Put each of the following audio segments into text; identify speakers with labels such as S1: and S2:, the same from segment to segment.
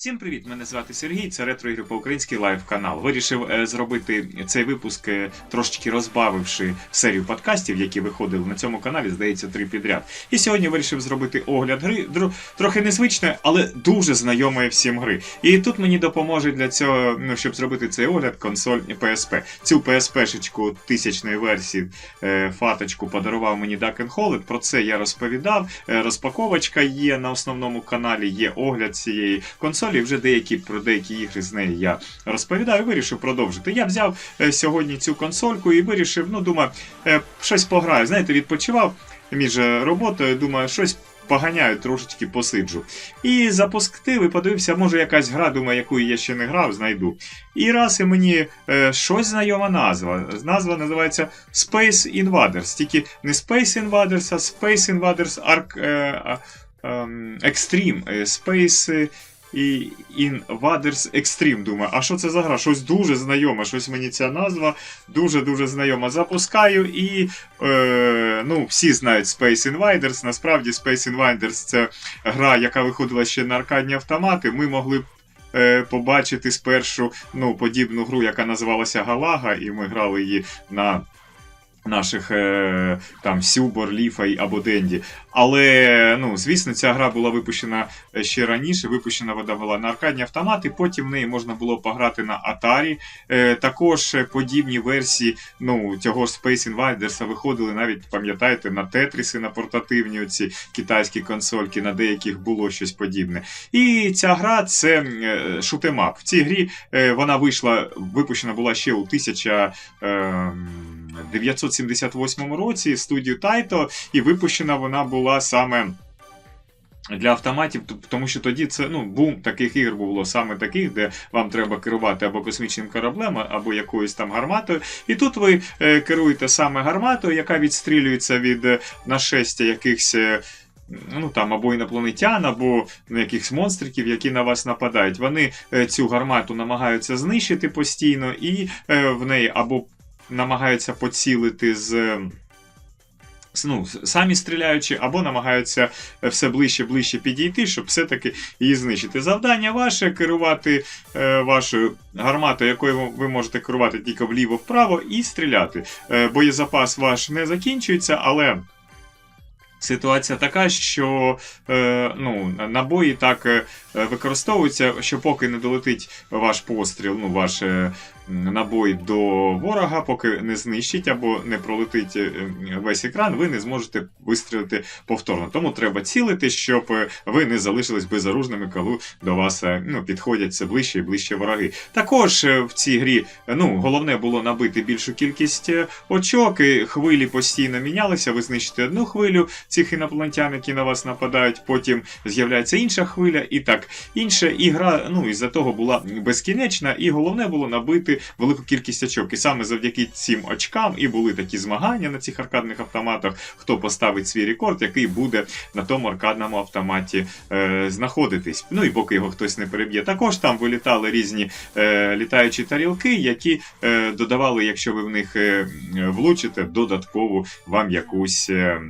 S1: Всім привіт! Мене звати Сергій. Це ретро ігри по-українськи лайв канал. Вирішив е, зробити цей випуск, е, трошечки розбавивши серію подкастів, які виходили на цьому каналі, здається, три підряд. І сьогодні вирішив зробити огляд гри, трохи незвичне, але дуже знайомої всім гри. І тут мені допоможе для цього, ну щоб зробити цей огляд, консоль PSP. Цю PSP-шечку тисячної версії е, фаточку подарував мені Duck Hollet. Про це я розповідав. Розпаковочка є на основному каналі, є огляд цієї консолі. Вже деякі про деякі ігри з неї я розповідаю. Вирішив продовжити. Я взяв е, сьогодні цю консольку і вирішив, ну думаю, е, щось пограю. Знаєте, відпочивав між е, роботою. Думаю, щось. Поганяю, трошечки посиджу. І запустив і подивився, може якась гра, думаю, яку я ще не грав, знайду. І раз і мені е, щось знайома назва. Назва називається Space Invaders. Тільки не Space Invaders, а Space Invaders Arc е, ем, Extreme. Е, Space е, і Invaders Extreme. Думаю, а що це за гра? Щось дуже знайоме, щось мені ця назва дуже-дуже знайома. Запускаю і е, ну, всі знають Space Invaders. Насправді Space Invaders це гра, яка виходила ще на аркадні автомати. Ми могли е, побачити спершу ну, подібну гру, яка називалася Галага, і ми грали її на наших е, там Сюбор, Ліфа й- або Денді. Але, ну, звісно, ця гра була випущена ще раніше, випущена вона була на аркадні автомати, потім в неї можна було пограти на Atari. Е, також е, подібні версії ну, цього ж Space Invaders виходили навіть, пам'ятаєте, на Тетриси, на портативні оці китайські консольки, на деяких було щось подібне. І ця гра це е, шутемап. В цій грі е, вона вийшла, випущена була ще у 1978 році студію Taito, і випущена вона була саме. Для автоматів, тому що тоді це ну бум таких ігор було саме таких, де вам треба керувати або космічним кораблем, або якоюсь там гарматою. І тут ви е, керуєте саме гарматою, яка відстрілюється від е, нашестя якихось. е, Ну там або інопланетян, або ну, якихось монстриків, які на вас нападають. Вони е, цю гармату намагаються знищити постійно, і е, в неї або намагаються поцілити з. е, Ну, самі стріляючи, або намагаються е, все ближче ближче підійти, щоб все-таки її знищити. Завдання ваше керувати е, вашою гарматою, якою ви- можете керувати тільки вліво-вправо, і стріляти. Е, боєзапас ваш не закінчується, але. Ситуація така, що е, ну, набої так е, використовуються, що поки не долетить ваш постріл, ну, ваш е, набой до ворога, поки не знищить або не пролетить е, весь екран, ви не зможете вистрілити повторно. Тому треба цілити, щоб ви не залишились безоружними, коли до вас ну, підходять все ближче і ближче вороги. Також в цій грі ну, головне було набити більшу кількість очок, і хвилі постійно мінялися. Ви знищите одну хвилю цих інопланетян, які на вас нападають, потім з'являється інша хвиля, і так інше. І гра ну, із-за того була безкінечна, і головне було набити велику кількість очок. І саме завдяки цим очкам і були такі змагання на цих аркадних автоматах, хто поставить свій рекорд, який буде на тому аркадному автоматі е, знаходитись. Ну і поки його хтось не переб'є. Також там вилітали різні е, літаючі тарілки, які е, додавали, якщо ви в них е, влучите, додаткову вам якусь. Е,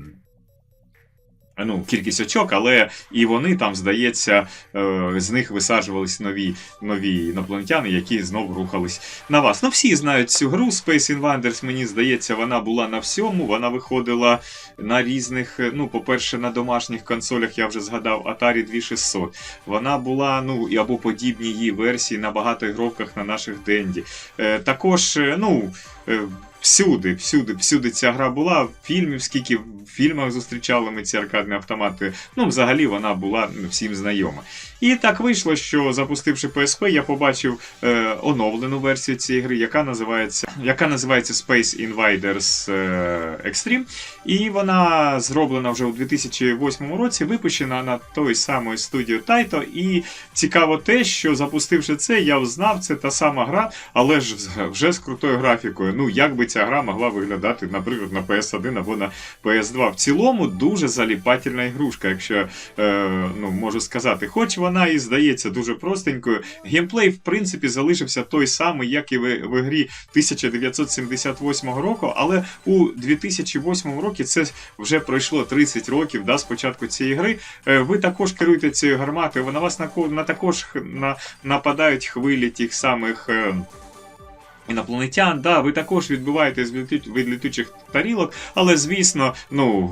S1: Ну, кількість очок, але і вони там, здається, е, з них висаджувались нові, нові інопланетяни, які знов рухались на вас. Ну, всі знають цю гру Space Invaders, мені здається, вона була на всьому. Вона виходила на різних, е, ну, по-перше, на домашніх консолях, я вже згадав, Atari 2600. Вона була, ну, або подібні її версії на багато ігровках на наших Денді. Е, також, е, ну. Е, Всюди, всюди, всюди ця гра була. Фільмів, скільки в фільмах зустрічали ми ці аркадні автомати. Ну, взагалі вона була всім знайома. І так вийшло, що запустивши PSP, я побачив е, оновлену версію цієї гри, яка називається, яка називається Space Invaders е, Extreme. І вона зроблена вже у 2008 році, випущена на той самої студію Taito. І цікаво те, що запустивши це, я взнав, це та сама гра, але ж вже з крутою графікою. Ну як би ця гра могла виглядати, наприклад, на PS1 або на PS2. В цілому дуже заліпательна ігрушка, якщо е, ну, можу сказати. Хоч вона і здається дуже простенькою. Геймплей, в принципі, залишився той самий, як і в, в грі 1978 року, але у 2008 році це вже пройшло 30 років да, з початку цієї гри. Е, ви також керуєте цією гарматою, на вас на, на також на, нападають хвилі тих самих. Е, Інопланетян, да, ви також відбиваєтесь від літучих тарілок, але звісно, ну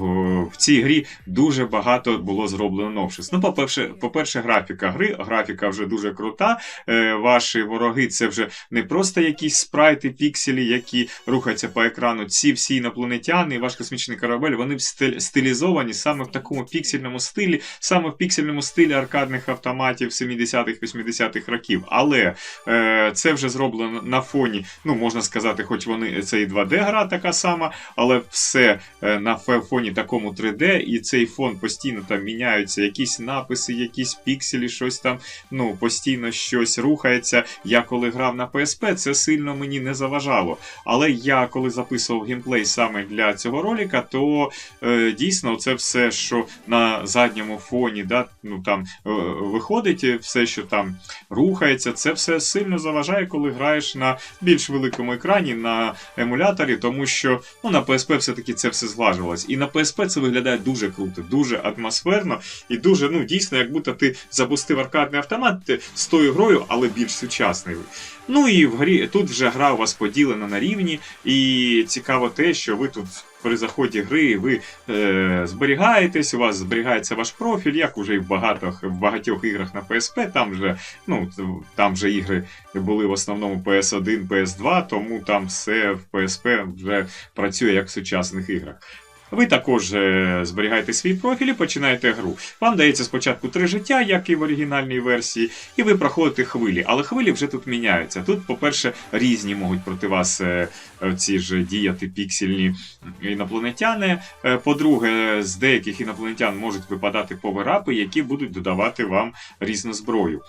S1: в цій грі дуже багато було зроблено новшеств. Ну, по-перше, по-перше, графіка гри, графіка вже дуже крута. Е, ваші вороги це вже не просто якісь спрайти, пікселі, які рухаються по екрану. Ці всі інопланетяни, ваш космічний корабель, вони стилізовані саме в такому піксельному стилі, саме в піксельному стилі аркадних автоматів 70-х, 80-х років. Але е, це вже зроблено на фоні, ну можна сказати, хоч вони це і 2D гра така сама, але все е, на фоні такому 3D, і цей фон постійно там міняються, якісь написи, якісь пікселі, щось там, ну постійно щось рухається. Я коли грав на PSP, це сильно мені не заважало. Але я коли записував геймплей саме для цього ролика, то е, дійсно це все, що на задньому фоні, да, ну там е, виходить, е, все, що там рухається, це все сильно заважає, коли граєш на більш великому екрані на емуляторі, тому що ну, на PSP все-таки це все зглажувалось. І на PSP це виглядає дуже круто, дуже атмосферно і дуже, ну, дійсно, як будто ти запустив аркадний автомат з тою грою, але більш сучасний. Ну і в грі тут вже гра у вас поділена на рівні, і цікаво те, що ви тут. При заході гри ви е, зберігаєтесь, у вас зберігається ваш профіль, як уже і в багатьох, в багатьох іграх на PSP. Там вже, ну, там вже ігри були в основному PS1, PS2, тому там все в PSP вже працює як в сучасних іграх. Ви також е, зберігаєте свій профіль і починаєте гру. Вам дається спочатку три життя, як і в оригінальній версії, і ви проходите хвилі. Але хвилі вже тут міняються. Тут, по-перше, різні можуть проти вас е, е, ці ж діяти піксельні інопланетяни. По-друге, з деяких інопланетян можуть випадати поверапи, які будуть додавати вам різну зброю.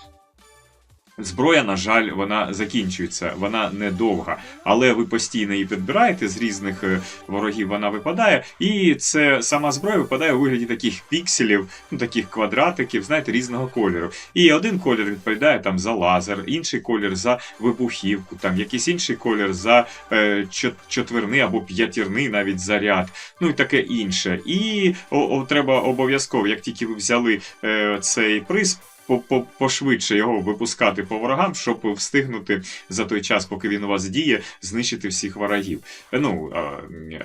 S1: Зброя, на жаль, вона закінчується, вона недовга, але ви постійно її підбираєте з різних е, ворогів. Вона випадає, і це сама зброя випадає у вигляді таких пікселів, ну таких квадратиків, знаєте, різного кольору. І один колір відповідає там за лазер, інший колір за вибухівку, там якийсь інший колір за е, чот- четверний або п'ятірний навіть заряд, ну і таке інше. І о, о, треба обов'язково, як тільки ви взяли е, цей приз. По- по- Пошвидше його випускати по ворогам, щоб встигнути за той час, поки він у вас діє, знищити всіх ворогів. Ну,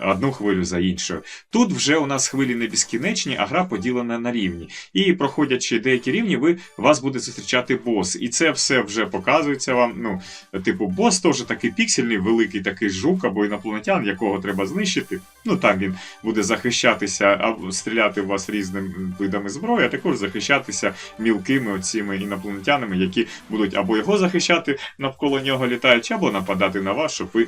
S1: одну хвилю за іншою. Тут вже у нас хвилі не безкінечні, а гра поділена на рівні. І проходячи деякі рівні, ви вас буде зустрічати бос. І це все вже показується вам. Ну, типу, бос теж такий піксельний, великий такий жук або інопланетян, якого треба знищити. Ну там він буде захищатися або стріляти в вас різними видами зброї, а також захищатися мілкими оціми інопланетянами, які будуть або його захищати навколо нього літаючи, або нападати на вас, щоб ви.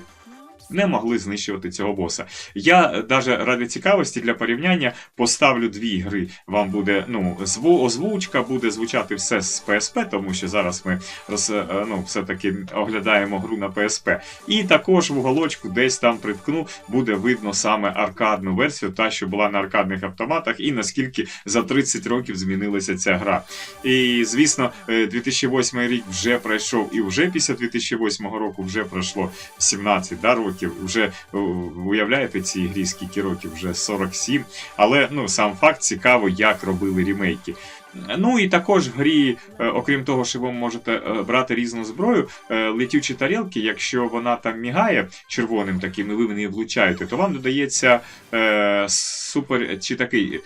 S1: Не могли знищувати цього боса. Я навіть ради цікавості для порівняння поставлю дві гри. Вам буде ну зву, озвучка, буде звучати все з PSP, тому що зараз ми роз, е, ну, все-таки оглядаємо гру на PSP. І також в уголочку десь там приткну, буде видно саме аркадну версію, та що була на аркадних автоматах, і наскільки за 30 років змінилася ця гра. І звісно, е, 2008 рік вже пройшов, і вже після 2008 року вже пройшло 17 да, років. Вже уявляєте цій грі скільки років? Вже 47. Але ну сам факт цікаво, як робили рімейки. Ну і також в грі, е, окрім того, що ви можете е, брати різну зброю, е, летючі тарілки, якщо вона там мігає червоним таким, і ви в неї влучаєте, то вам додається е, супер чи такий.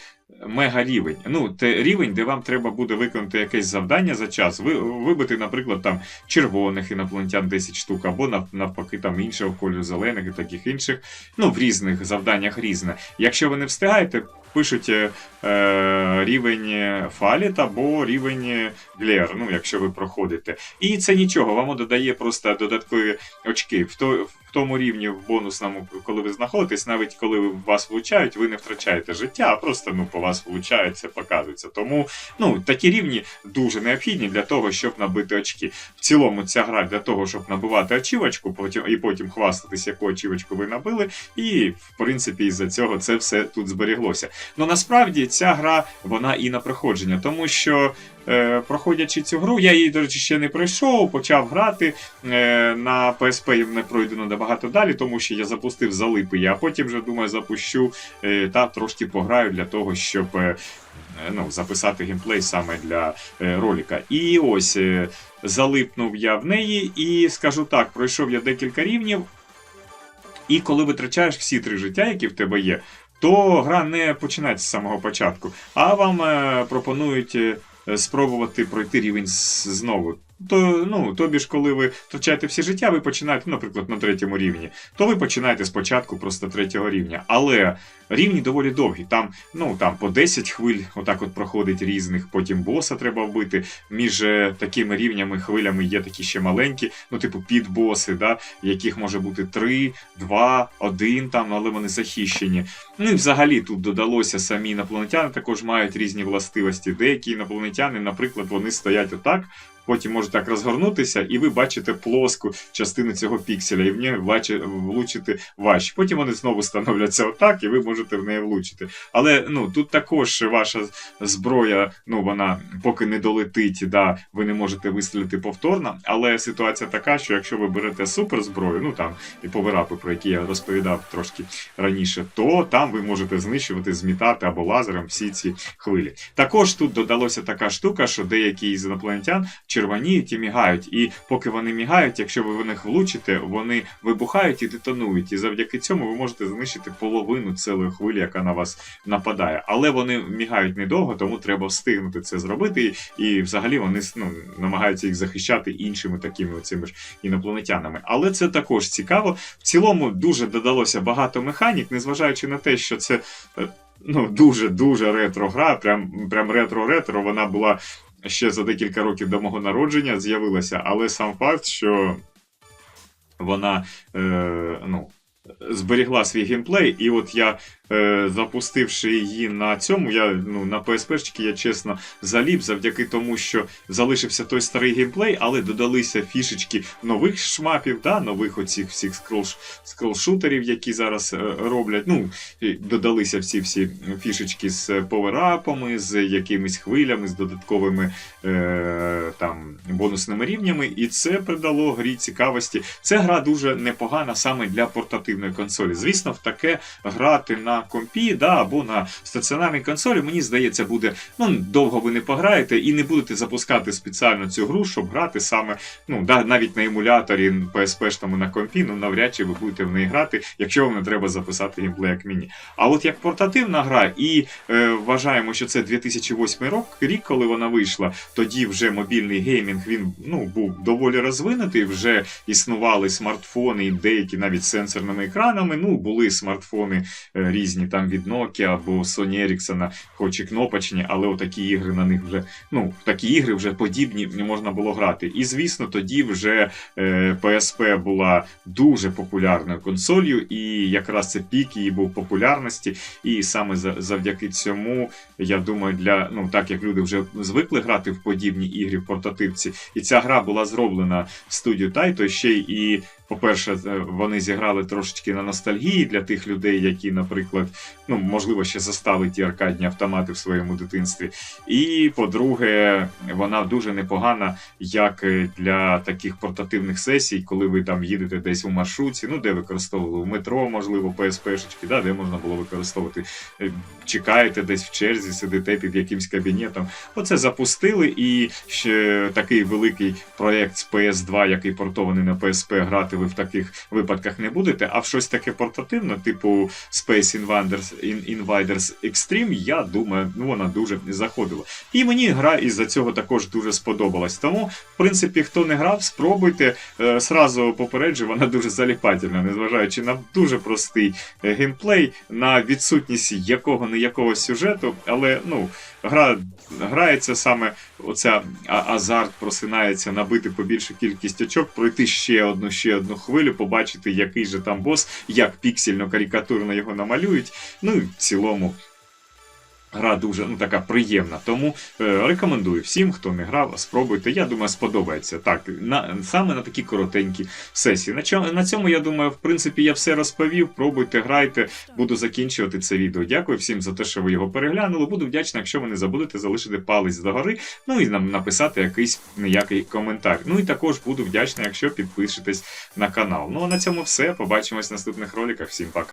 S1: Мега рівень. Ну, те рівень, де вам треба буде виконати якесь завдання за час. Ви, вибити, наприклад, там червоних інопланетян 10 штук, або навпаки там іншого кольору зелених і таких інших. Ну, в різних завданнях різне. Якщо ви не встигаєте, пишуть е, е, рівень фаліт або рівень глер, ну, якщо ви проходите. І це нічого, вам додає просто додаткові очки. В, то, в тому рівні в бонусному, коли ви знаходитесь, навіть коли вас влучають, ви не втрачаєте життя, а просто ну, по вас влучають, це показується. Тому ну, такі рівні дуже необхідні для того, щоб набити очки. В цілому ця гра для того, щоб набивати очівочку, потім і потім хвастатись, яку очівочку ви набили. І в принципі, із-за цього це все тут зберіглося. Ну насправді ця гра вона і на проходження, тому що. Е, проходячи цю гру, я її, до речі, ще не пройшов, почав грати. Е, на PSP не пройдено набагато далі, тому що я запустив залипи, а потім вже думаю, запущу е, та трошки пограю для того, щоб ну, записати геймплей саме для ролика. І ось залипнув я в неї, і скажу так, пройшов я декілька рівнів. І коли витрачаєш всі три життя, які в тебе є, то гра не починається з самого початку, а вам е, пропонують е, спробувати пройти рівень знову. То, ну, тобі ж, коли ви втрачаєте всі життя, ви починаєте, наприклад, на третьому рівні, то ви починаєте спочатку просто третього рівня. Але рівні доволі довгі. Там, ну, там по 10 хвиль отак от проходить різних, потім боса треба вбити. Між е, такими рівнями, хвилями є такі ще маленькі, ну, типу, підбоси, да, яких може бути 3, 2, 1, там, але вони захищені. Ну і взагалі тут додалося самі інопланетяни також мають різні властивості. Деякі інопланетяни, наприклад, вони стоять отак. Потім може так розгорнутися, і ви бачите плоску частину цього пікселя, і в неї влучити важче. Потім вони знову становляться отак, і ви можете в неї влучити. Але ну тут також ваша зброя, ну вона поки не долетить, да, ви не можете вистрілити повторно. Але ситуація така, що якщо ви берете суперзброю, ну там і поверапи, про які я розповідав трошки раніше, то там ви можете знищувати, змітати або лазером всі ці хвилі. Також тут додалося така штука, що деякі із інопланетян червоніють і мігають. І поки вони мігають, якщо ви в них влучите, вони вибухають і детонують. І завдяки цьому ви можете знищити половину цілої хвилі, яка на вас нападає. Але вони мігають недовго, тому треба встигнути це зробити. І, взагалі вони ну, намагаються їх захищати іншими такими оцими ж інопланетянами. Але це також цікаво. В цілому дуже додалося багато механік, незважаючи на те, що це. е, Ну, дуже дуже ретро гра, прям прям ретро-ретро. Вона була ще за декілька років до мого народження з'явилася, але сам факт, що вона е, ну, зберігла свій геймплей, і от я, запустивши її на цьому, я ну, на PSP, я чесно заліп завдяки тому, що залишився той старий геймплей, але додалися фішечки нових шмапів, да, нових оцих всіх скрол, скролшутерів, які зараз е, роблять. Ну, додалися всі всі фішечки з поверапами, з якимись хвилями, з додатковими е, там бонусними рівнями, і це придало грі цікавості. Це гра дуже непогана саме для портативної консолі. Звісно, в таке грати на компі, да, або на стаціонарній консолі, мені здається, буде ну довго ви не пограєте і не будете запускати спеціально цю гру, щоб грати саме, ну да, навіть на емуляторі PSP-шному на компі, ну навряд чи ви будете в неї грати, якщо вам не треба записати геймплей як міні. А от як портативна гра, і е, вважаємо, що це 2008 рок, рік, коли вона вийшла, тоді вже мобільний геймінг він ну був доволі розвинутий. Вже існували смартфони, і деякі навіть сенсорними екранами. Ну були смартфони е, різні там від Nokia або Sony Ericsson, хоч і кнопочні, але отакі ігри на них вже ну такі ігри вже подібні не можна було грати. І звісно, тоді вже е, PSP була дуже популярною консолью, і якраз це пік її був популярності. І саме за- завдяки цьому, я думаю, для ну так як люди вже звикли грати в подібні ігри в портативці, і ця гра була зроблена студією Taito, ще й. По-перше, е, вони зіграли трошечки на ностальгії для тих людей, які, наприклад, ну можливо, ще застали ті аркадні автомати в своєму дитинстві. І по-друге, вона дуже непогана як е, для таких портативних сесій, коли ви там їдете десь у маршрутці, ну де використовували в метро, можливо, PSP-шечки, да, де можна було використовувати. Е, Чекаєте десь в черзі, сидите під якимсь кабінетом. Оце запустили, і ще такий великий проєкт з PS2, який портований на PSP, грати ви в таких випадках не будете. А в щось таке портативне, типу Space Invaders, Invaders Extreme, я думаю, ну вона дуже заходила. І мені гра із-за цього також дуже сподобалась. Тому, в принципі, хто не грав, спробуйте. Е, Сразу попереджу, вона дуже заліпательна, незважаючи на дуже простий е, геймплей, на відсутність якого не якого сюжету, але ну, гра грається саме оця азарт просинається набити побільшу кількість очок, пройти ще одну, ще одну хвилю, побачити, який же там бос, як піксельно карикатурно його намалюють. Ну і в цілому. Гра дуже ну, така приємна, тому е, рекомендую всім, хто не грав, спробуйте. Я думаю, сподобається. Так, на, саме на такі коротенькі сесії. На, чому, на цьому, я думаю, в принципі, я все розповів. Пробуйте, грайте, буду закінчувати це відео. Дякую всім за те, що ви його переглянули. Буду вдячний, якщо ви не забудете залишити палець догори, ну і нам написати якийсь ніякий коментар. Ну і також буду вдячний, якщо підпишетесь на канал. Ну а на цьому все. Побачимось в наступних роликах. Всім пока.